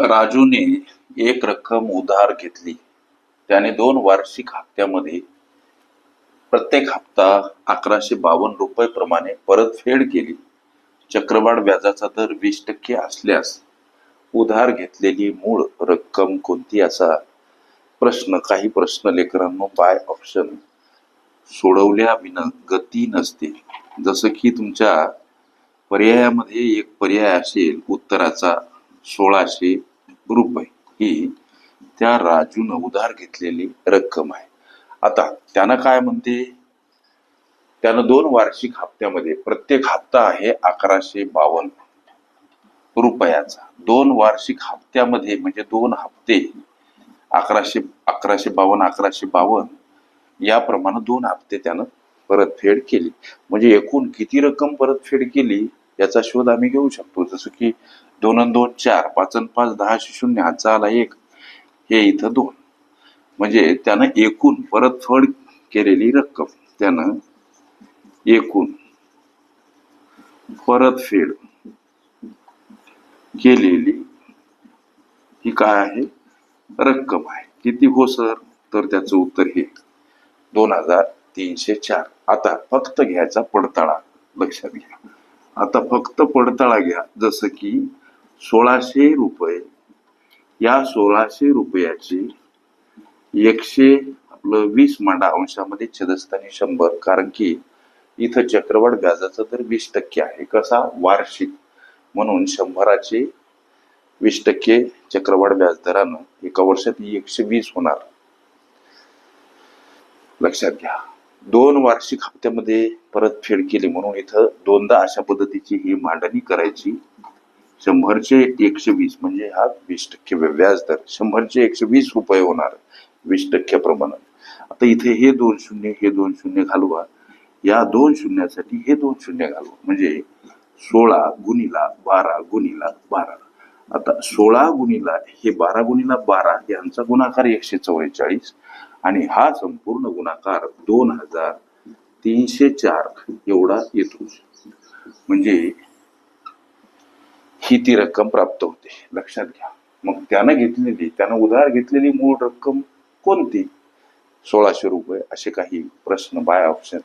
राजूने एक रक्कम उधार घेतली. त्याने दोन वार्षिक हप्त्यामध्ये प्रत्येक हप्ता अकराशे बावन्न रुपये प्रमाणे परतफेड केली. चक्रवाढ व्याजाचा दर वीस टक्के असल्यास उधार घेतलेली मूळ रक्कम कोणती असा प्रश्न काही प्रश्न लेकरांनो बाय ऑप्शन सोडवल्या विना गती नसते. जसं की तुमच्या पर्यायामध्ये एक पर्याय असेल उत्तराचा सोळाशे रुपये ही त्या राजूनं उधार घेतलेली रक्कम आहे. आता त्यानं काय म्हणते? त्यानं दोन वार्षिक हप्त्यामध्ये प्रत्येक हप्ता आहे अकराशे बावन्न रुपयाचा. दोन वार्षिक हप्त्यामध्ये म्हणजे दोन हप्ते अकराशे अकराशे बावन्न अकराशे बावन्न याप्रमाणे दोन हप्ते त्यानं परतफेड केली. म्हणजे एकूण किती रक्कम परतफेड केली? याचा शोध आम्ही घेऊ शकतो. जसं की दोन अन दोन चार पाच अन पाच दहाशे शून्य हातचा आला एक हे इथं दोन. म्हणजे त्यानं एकूण परतफेड केलेली रक्कम त्यानं एकूण परतफेड केलेली ही काय आहे? रक्कम आहे. किती हो सर? तर त्याचं उत्तर हे. दोन हजार तीनशे चार. आता फक्त घ्यायचा पडताळा लक्षात घ्या. आता फक्त पडताळा घ्या. जसं की सोळाशे रुपये. या सोळाशे रुपयाची एकशे आपलं वीस मांडा अंशामध्ये छेदस्थानी शंभर. कारण की इथं चक्रवाढ व्याजाचा तर वीस टक्के आहे. कसा? वार्षिक. म्हणून शंभराचे वीस टक्के चक्रवाढ व्याज दरानं एका वर्षात एकशे वीस होणार. लक्षात घ्या. दोन वार्षिक हप्त्यामध्ये परतफेड केली म्हणून इथं दोनदा अशा पद्धतीची ही मांडणी करायची. शंभरचे एकशे वीस म्हणजे हा वीस टक्के व्याज दर. शंभरचे एकशे वीस रुपये होणार वीस टक्क्याप्रमाणे आता इथे हे दोन शून्य हे दोन शून्य घालवा. या दोन शून्यासाठी हे दोन शून्य घालवा. म्हणजे सोळा गुणिला बारा गुणिला बारा. आता सोळा गुणीला हे बारा गुणीला बारा यांचा गुणाकार एकशे चौवेचाळीस आणि हा संपूर्ण गुणाकार दोन हजार तीनशे चार एवढा येतो. म्हणजे ही ती रक्कम प्राप्त होते. लक्षात घ्या. मग त्यानं घेतलेली त्यानं उधार घेतलेली मूळ रक्कम कोणती? सोळाशे रुपये असे काही प्रश्न बाय ऑप्शन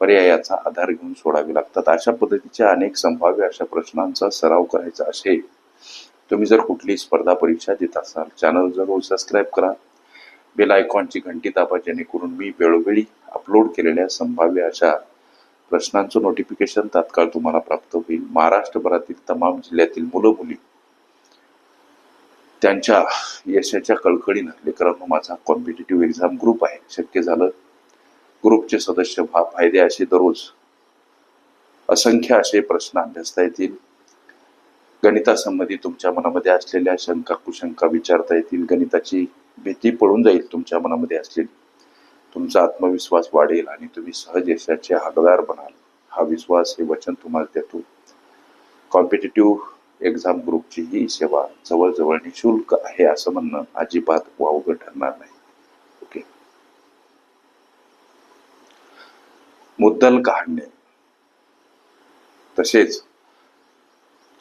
पर्यायाचा आधार घेऊन सोडावे लागतात. अशा पद्धतीच्या अनेक संभाव्य अशा प्रश्नांचा सराव करायचा असेल. तुम्ही जर कुठली स्पर्धा परीक्षा देत असाल चॅनल जरूर सबस्क्राईब करा. बेल आयकॉनची घंटी दाबा जेणेकरून मी वेळोवेळी अपलोड केलेल्या संभाव्य अशा प्रश्नांचं नोटिफिकेशन तात्काळ तुम्हाला प्राप्त होईल. महाराष्ट्रभरातील तमाम जिल्ह्यातील मुलं मुली त्यांच्या यशाच्या कळकळीनं लेकरांनो माझा कॉम्पिटेटिव्ह एक्झाम ग्रुप आहे. शक्य झालं ग्रुपचे सदस्य व्हा. फायदे असे दररोज असंख्य असे प्रश्न अभ्यासता येतील. गणितासंबंधी तुमच्या मनामध्ये असलेल्या शंका कुशंका विचारता येतील. गणिताची भीती पळून जाईल तुमच्या मनामध्ये असलेली. तुमचा आत्मविश्वास वाढेल आणि तुम्ही सहज यशाचे हकदार बनाल. हा विश्वास हे वचन तुम्हाला देतो. कॉम्पिटेटिव्ह एक्झाम ग्रुपची ही सेवा जवळजवळ निशुल्क आहे असं म्हणणं अजिबात वावगं ठरणार नाही. ओके मुद्दल काढणे तसेच